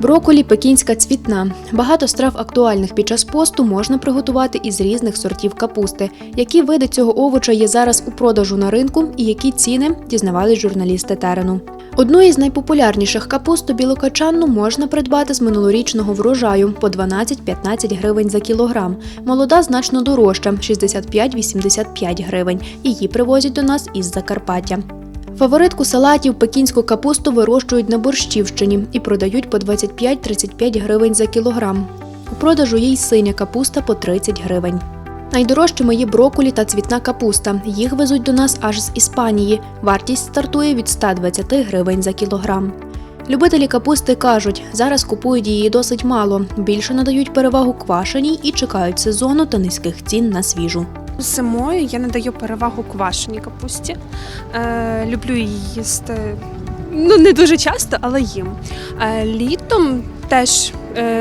Броколі пекінська цвітна. Багато страв актуальних під час посту можна приготувати із різних сортів капусти. Які види цього овоча є зараз у продажу на ринку і які ціни дізнавались журналісти терену. Одну із найпопулярніших капусту білокачанну можна придбати з минулорічного врожаю по 12-15 гривень за кілограм. Молода значно дорожча 65-85 гривень. Її привозять до нас із Закарпаття. Фаворитку салатів пекінську капусту вирощують на Борщівщині і продають по 25-35 гривень за кілограм. У продажу є й синя капуста по 30 гривень. Найдорожчими є броколі та цвітна капуста. Їх везуть до нас аж з Іспанії. Вартість стартує від 120 гривень за кілограм. Любителі капусти кажуть, зараз купують її досить мало. Більше надають перевагу квашеній і чекають сезону та низьких цін на свіжу. Зимою я надаю перевагу квашеній капусті. Е, люблю її їсти ну, не дуже часто, але їм. Е, літом теж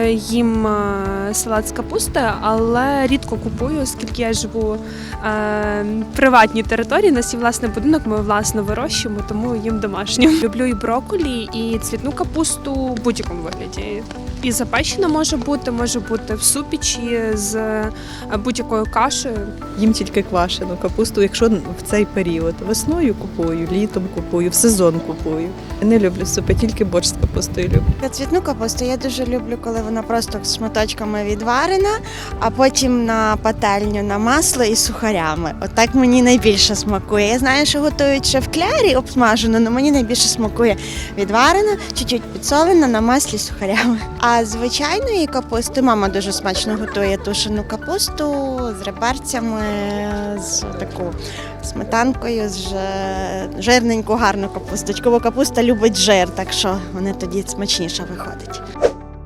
їм е, салат з капусти, але рідко купую, оскільки я живу е, в приватній території. У нас є власний будинок, ми власно вирощуємо, тому їм домашню. Люблю і брокколі, і цвітну капусту в будь-якому вигляді. І запечена може бути, може бути в супі чи з е, будь-якою кашею. Їм тільки квашену капусту, якщо в цей період. Весною купую, літом купую, в сезон купую. Не люблю супи, тільки борщ з капустою люблю. Я Цвітну капусту я дуже люблю, коли вона просто шматочками відварена, а потім на пательню на масло і сухарями. Отак мені найбільше смакує. Я знаю, що готують ще в клярі обсмажену, але мені найбільше смакує відварена, чуть-чуть підсолена на маслі з сухарями. А звичайної капусти мама дуже смачно готує тушену капусту з реберцями, з таку сметанкою, з жирненьку гарну капусточку, бо капуста любить жир, так що вони тоді смачніше виходить.